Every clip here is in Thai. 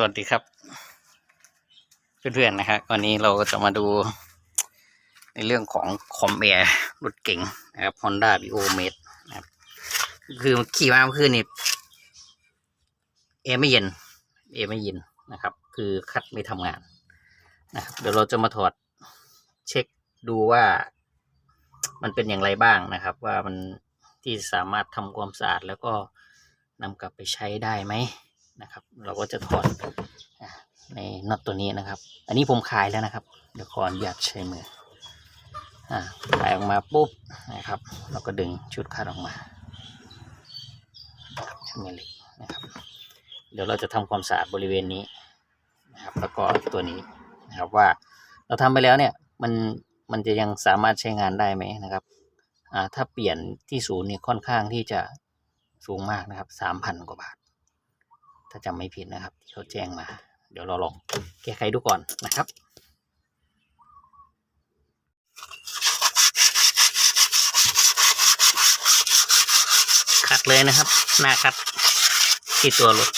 สวัสดีครับ เพื่อนๆนะครับวันนี้เราจะมาดู ในเรื่องของคอมแอร์รถเก๋งนะครับ Honda v i o m a t นะครับ คือขี่มาเมื่อคืนนี่แอร์ไม่เย็นแอร์ไม่เย็นนะครับ คือคัดไม่ทำงานนะครับ เดี๋ยวเราจะมาถอดเช็คดูว่า มันเป็นอย่างไรบ้างนะครับ ว่ามันที่สามารถทำความสะอาดแล้วก็นำกลับไปใช้ได้ไหม นะครับ เราก็จะถอดในน็อตตัวนี้นะครับ อันนี้ผมคลายแล้วนะครับ เดี๋ยวขออนุญาตใช้มืออ่าคลายออกมาปุ๊บนะครับ เราก็ดึงชุดคัดออกมานะครับใช้มือเหล็กนะครับ เดี๋ยวเราจะทำความสะอาดบริเวณนี้นะครับ แล้วก็ตัวนี้นะครับว่าเราทำไปแล้วเนี่ยมันมันจะยังสามารถใช้งานได้ไหมนะครับอ่าถ้าเปลี่ยนที่ศูนย์เนี่ยค่อนข้างที่จะสูงมากนะครับสามพันกว่าบาท ถ้าจำไม่ผิดนะครับ ที่เขาแจ้งมา เดี๋ยวเราลองแก้ไขดูก่อนนะครับคัดเลยนะครับ หน้าคัดที่ตัวรถ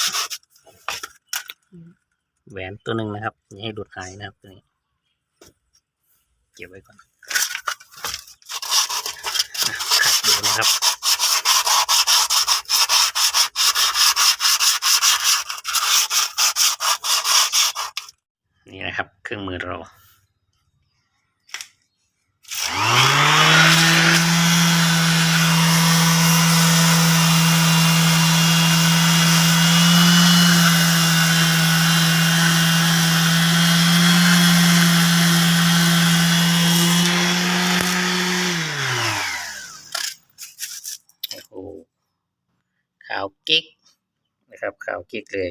แหวนตัวหนึ่งนะครับอย่าให้หลุดหายนะครับตัวนี้เก็บไว้ก่อนขัดดูนะครับ นี่นะครับ เครื่องมือเราโอ้โหขาวกิ๊กนะครับขาวกิ๊กเลย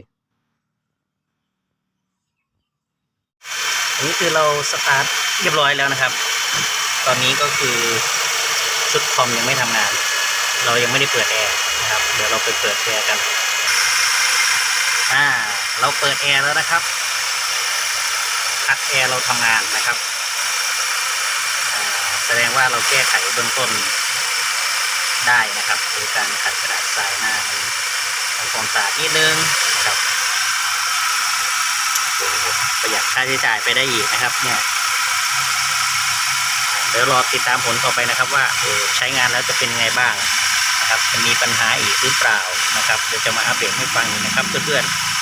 นี้คือเราสตาร์ทเรียบร้อยแล้วนะครับ ตอนนี้ก็คือชุดคอมยังไม่ทำงาน เรายังไม่ได้เปิดแอร์นะครับ เดี๋ยวเราไปเปิดแอร์กัน อ่า เราเปิดแอร์แล้วนะครับคัดแอร์เราทำงานนะครับอ่าแสดงว่าเราแก้ไขเบื้องต้นได้นะครับโดยการขัดกระดาษทรายหน้าทำความสะอาดนิดนึงนะครับ ประ หยัดค่าใช้จ่ายไปได้อีกนะครับ เนี่ยเดี๋ยวรอติดตามผลต่อไปนะครับ ว่าเออใช้งานแล้วจะเป็นไงบ้างนะครับจะมีปัญหาอีกหรือเปล่านะครับเดี๋ยวจะมาอัปเดตให้ฟังอีกนะครับเพื่อนๆ